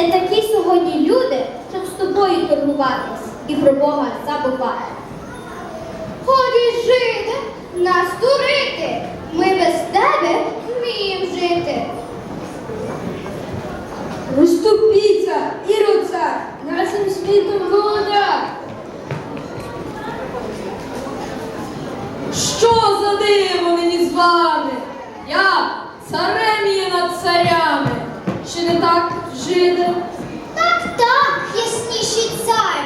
Не такі сьогодні люди, щоб з тобою торгуватись і про Бога забувати. Ході жити, нас дурити, ми без тебе вміємо жити. Розступіться, іруця, нашим світом володар. Що за диво нині з вами? Я царем над царями. Чи не так жили? Так, так, ясніший царю,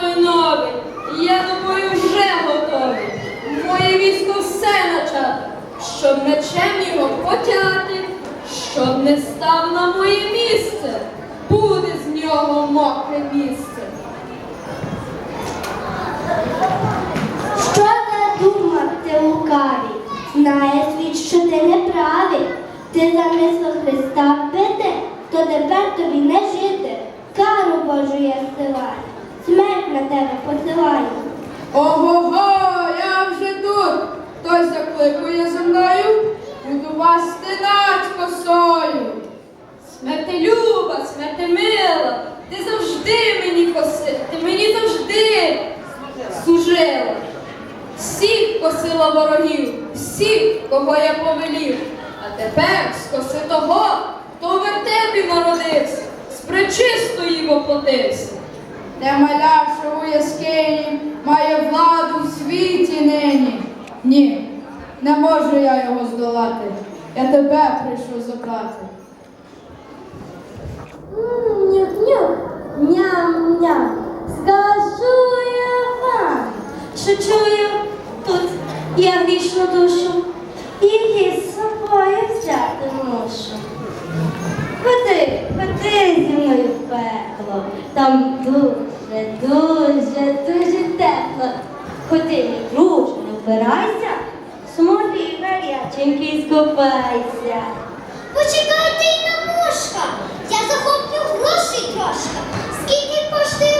той новий? Я до бою вже готовий. Моє військо все начати, щоб мечем його потяти, щоб не став на моє місце. Буде з нього мокре місце. Що задумав ти лукавий? Знає світ, що ти неправий. Ти замислив Христа вбити, то тепер тобі не жити. Кару Божу я силаю, смерть на тебе посилаю. Ого-го, я вже тут. Хтось закликує за мною, буду вас стинать косою. Смертелюба, смертемила, ти завжди мені коси, ти мені завжди служила. Всіх косила ворогів, всіх, кого я повелів. А тепер скоси того, хто в вертепі народився, з пречистої воплотився. Те маля, що у яскині має владу в світі нині. Ні, не можу я його здолати. Я тебе прийшов забрати. Ням-ням, скажу я вам, що чую тут я грішну душу і її з собою взяти мушу. Ходи, ходи зимою в пекло. Там дуже, дуже, дуже тепло. Ходи, друже, не вбирайся, Смотри, гаряченький скупайся. Почекайте й на мушка, я захоплю гроші трошки. Скільки коштує